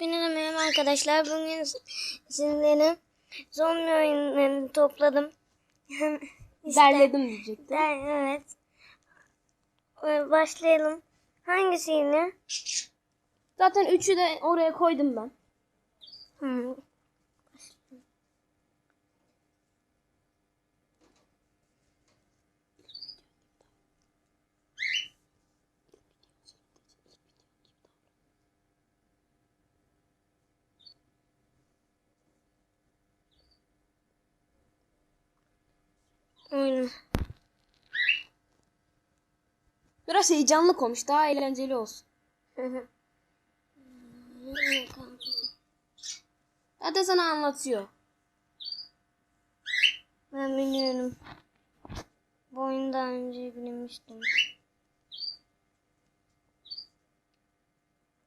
Hepinize merhaba arkadaşlar. Bugün sizlerin zombi oyunlarını topladım. İşte- Derledim diyecektim. Der- evet. Ee, Başlayalım. Hangisiyle? Zaten üçü de oraya koydum ben. Hmm. Oyun. Biraz heyecanlı konuş. Daha eğlenceli olsun. Zaten sana anlatıyor. Ben biliyorum. Bu oyunu daha önce bilmiştim.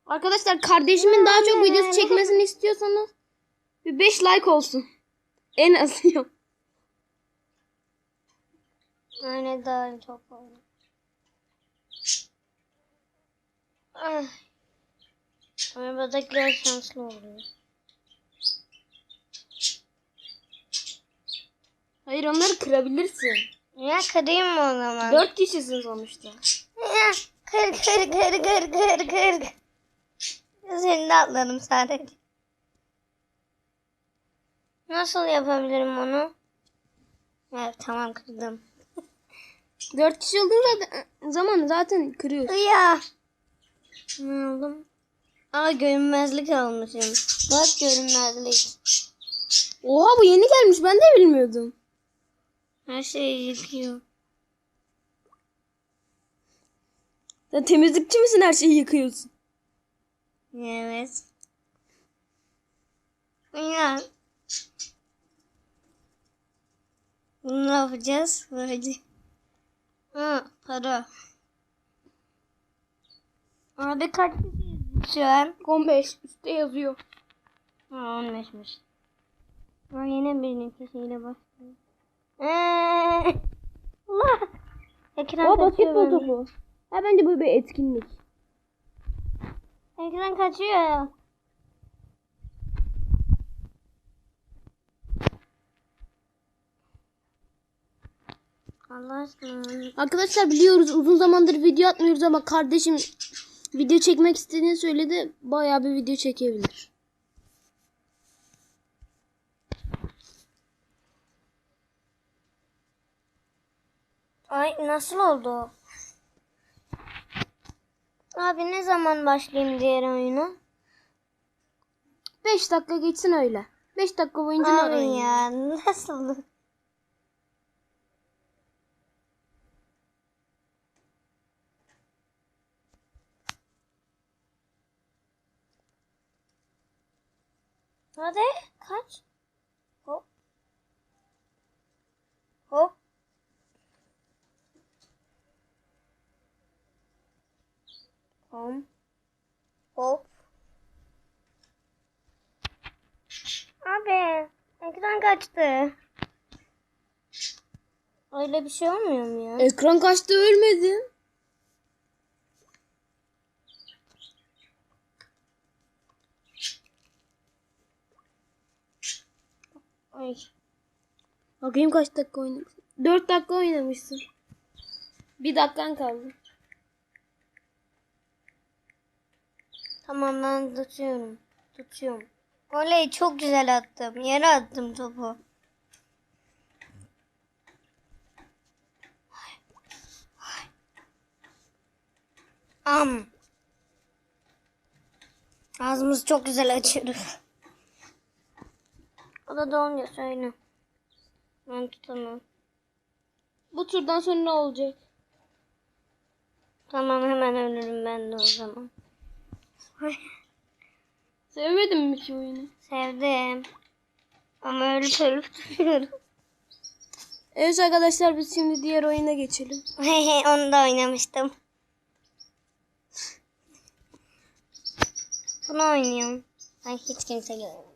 Arkadaşlar kardeşimin daha çok videosu çekmesini istiyorsanız bir 5 like olsun. En az yok. Öyle daha çok oldu. Ay. Arabadakiler şanslı oluyor. Hayır onları kırabilirsin. Ya kırayım mı o zaman? 4 kişisin sonuçta. Ya, kır kır kır kır kır kır. Seni de atladım sadece. Nasıl yapabilirim onu? Evet tamam kırdım. 4 kişi olduğun zaten, zaman zaten kırıyorsun. Ya. Ne oldum? Aa görünmezlik almışım. Bak görünmezlik. Oha bu yeni gelmiş ben de bilmiyordum. Her şeyi yıkıyor. Sen temizlikçi misin her şeyi yıkıyorsun? Evet. Ya. Bunu ne yapacağız? Böyle. Ha, para. Abi kaç kişiyiz şu an? 15 üstte yazıyor. Ha, 15'miş. Ha, yine bir kişiyle başlıyor. Eee. Allah. Ekran O basketbol topu. Ha bence bu bir etkinlik. Ekran kaçıyor. Allah aşkına. Arkadaşlar biliyoruz uzun zamandır video atmıyoruz ama kardeşim video çekmek istediğini söyledi. Bayağı bir video çekebilir. Ay nasıl oldu? Abi ne zaman başlayayım diğer oyunu? 5 dakika geçsin öyle. 5 dakika boyunca ne Abi oynayayım? ya nasıl? Hadi kaç? Hop. Hop. Hop. Hop. Abi ekran kaçtı. Öyle bir şey olmuyor mu ya? Ekran kaçtı ölmedi. Ay. Bakayım kaç dakika oynamışsın. 4 dakika oynamışsın. Bir dakikan kaldı. Tamam ben tutuyorum. Tutuyorum. Oley çok güzel attım. Yere attım topu. Am. Ağzımızı çok güzel açıyoruz. O da doğunca söyle. Ben tutamam. Bu turdan sonra ne olacak? Tamam hemen ölürüm ben de o zaman. Sevmedin mi ki oyunu? Sevdim. Ama ölüp ölüp duruyorum. Evet arkadaşlar biz şimdi diğer oyuna geçelim. Onu da oynamıştım. Bunu oynuyorum. Ay hiç kimse görmedi.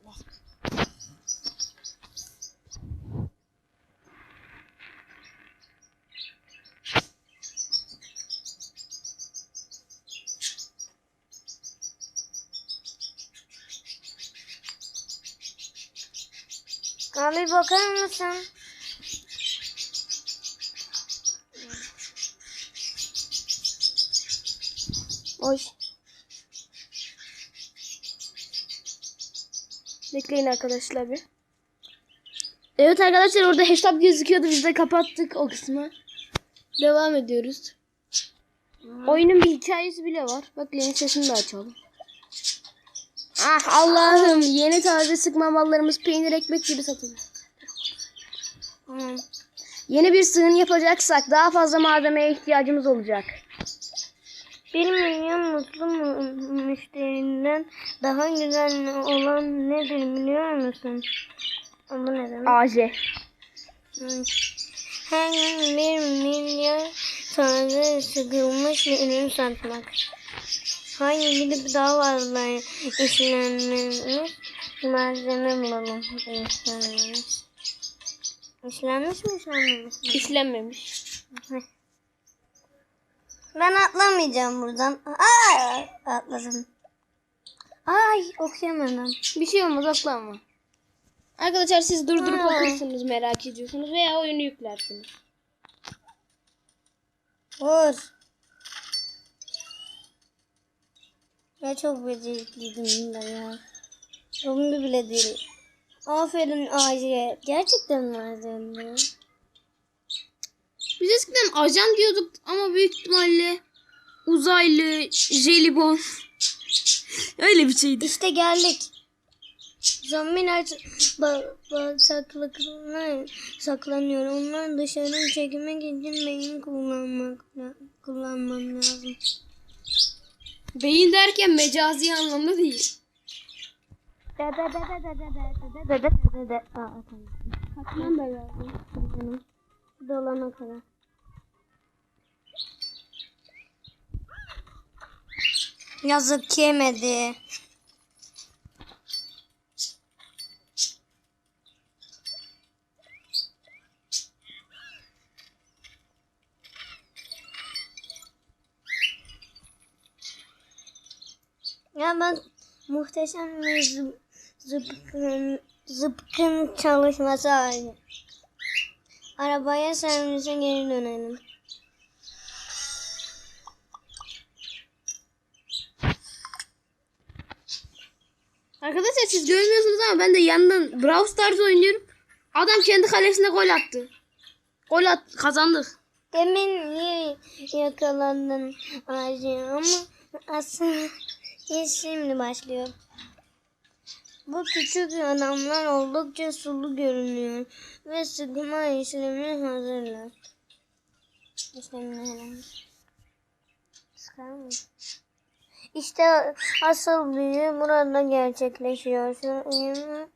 Abi bakar mısın? Oy. Bekleyin arkadaşlar bir. Evet arkadaşlar orada hesap gözüküyordu. Biz de kapattık o kısmı. Devam ediyoruz. Oyunun bir hikayesi bile var. Bekleyin sesini de açalım. Ah Allah'ım yeni taze sıkma mallarımız peynir ekmek gibi satılıyor. Yeni bir sığın yapacaksak daha fazla malzemeye ihtiyacımız olacak. Bir milyon mutlu mu- müşterinden daha güzel olan nedir biliyor musun? Bu ne demek? AJ. Hı. Her gün bir milyon taze sıkılmış bir ürün satmak. Hayır gidip daha fazla işlenmiş malzeme bulalım. İşlenmiş. İşlenmiş mi işlenmemiş mi? İşlenmemiş. Ben atlamayacağım buradan. Aa, atladım. Ay okuyamadım. Bir şey olmaz atlanma. Arkadaşlar siz durdurup Ha. okursunuz merak ediyorsunuz veya oyunu yüklersiniz. Vur. Ya çok becerikliydim ben ya. Umdu bile değil. Aferin Ayşe. Gerçekten aferin ya? Biz eskiden ajan diyorduk ama büyük ihtimalle uzaylı, jelibon. Öyle bir şeydi. İşte geldik. Zombiler ba- bataklıklarına saklanıyor. Onlar dışarı çekmek için beyin kullanmak kullanmam lazım. Beyin derken mecazi anlamda değil. Aa, tamam. Katman da geldi. Dolana kadar. Yazık yemedi. Ya ben muhteşem bir zıpkın, zıpkın çalışması haline. Arabaya servise geri dönelim. Arkadaşlar siz görmüyorsunuz ama ben de yandan Brawl Stars oynuyorum. Adam kendi kalesine gol attı. Gol at kazandık. Demin niye yakalandın Ayşe ama aslında şimdi başlıyor. Bu küçük adamlar oldukça sulu görünüyor ve sıkma işlemi hazırlar. İşlemini? İşte asıl büyü burada gerçekleşiyor. Suyunu,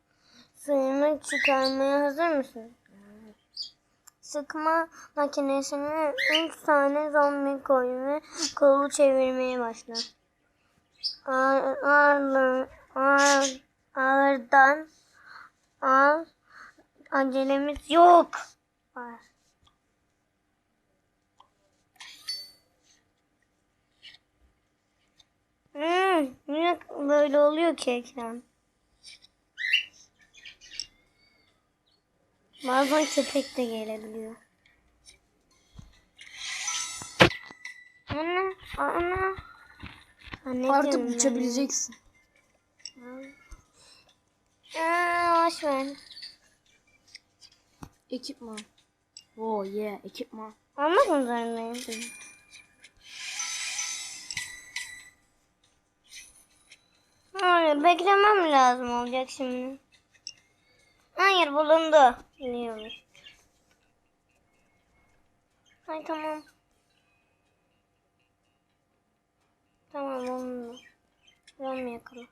suyunu çıkarmaya hazır mısın? Sıkma makinesine 3 tane zombi koy ve kolu çevirmeye başla. Ağır, ağırlı- ağır, ağırdan al. Acelemiz yok. Var. Hmm, niye böyle oluyor ki ekran? Bazen köpek de gelebiliyor. Anne, anne. Anne Artık uçabileceksin. Aa, boş ver. Ekipman. Oh yeah ekipman. Almak mı zorundayım? Hayır, beklemem lazım olacak şimdi. Hayır, bulundu. Biliyormuş. Ay tamam. Tamam. Ben mi yakala?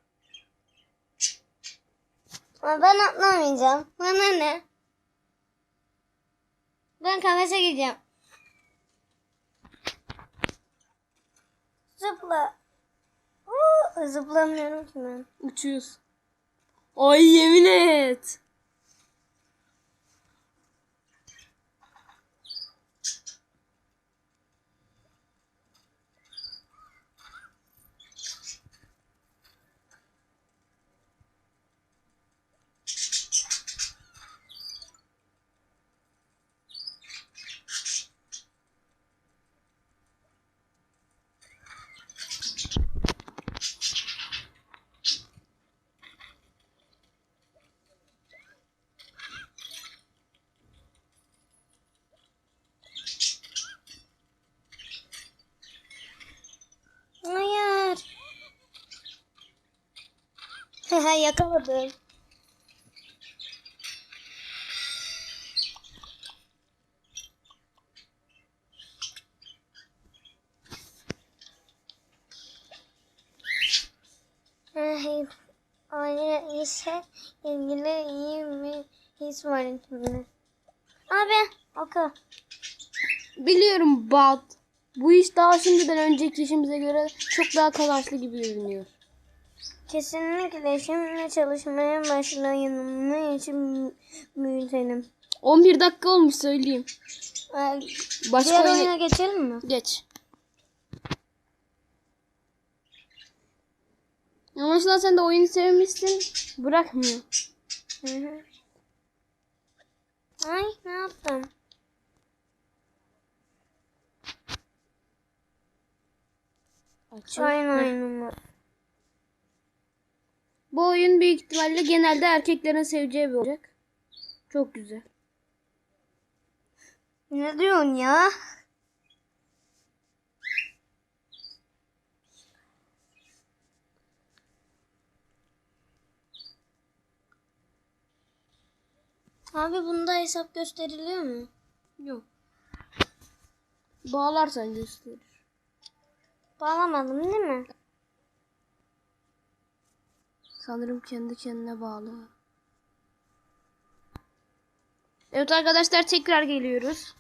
Ama ben atlamayacağım. Bana ne? Ben kafese gideceğim. Zıpla. Uuu, zıplamıyorum ki ben. Uçuyoruz. Ay yemin et. Yakaladım. Hey, aile ise ilgili iyi bir his var içimde. Abi, oku. Biliyorum Bat. Bu iş daha şimdiden önceki işimize göre çok daha kazançlı gibi görünüyor. Kesinlikle şimdi çalışmaya başlayalım. Ne için büyütelim. 11 dakika olmuş söyleyeyim. Ee, Başka Diğer oyuna geçelim mi? geç. Anlaşılan sen de oyunu sevmişsin. Bırakmıyor. Hı hı. Ay ne yaptım? Açın. Oyun oyunumuz. Bu oyun büyük ihtimalle genelde erkeklerin seveceği bir olacak. Çok güzel. Ne diyorsun ya? Abi bunda hesap gösteriliyor mu? Yok. Bağlarsan gösterir. Bağlamadım değil mi? Sanırım kendi kendine bağlı. Evet arkadaşlar tekrar geliyoruz.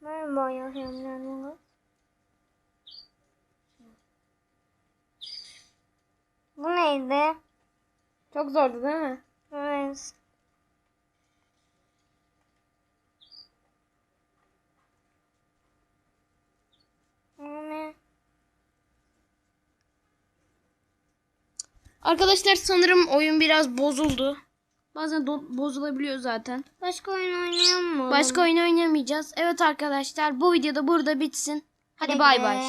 Merhaba yaşayanlar. Bu neydi? Çok zordu değil mi? Evet. Ne? Arkadaşlar sanırım oyun biraz bozuldu. Bazen bozulabiliyor zaten. Başka oyun oynayalım mı? Başka oyun oynayamayacağız. Evet arkadaşlar bu videoda burada bitsin. Hadi bay bay.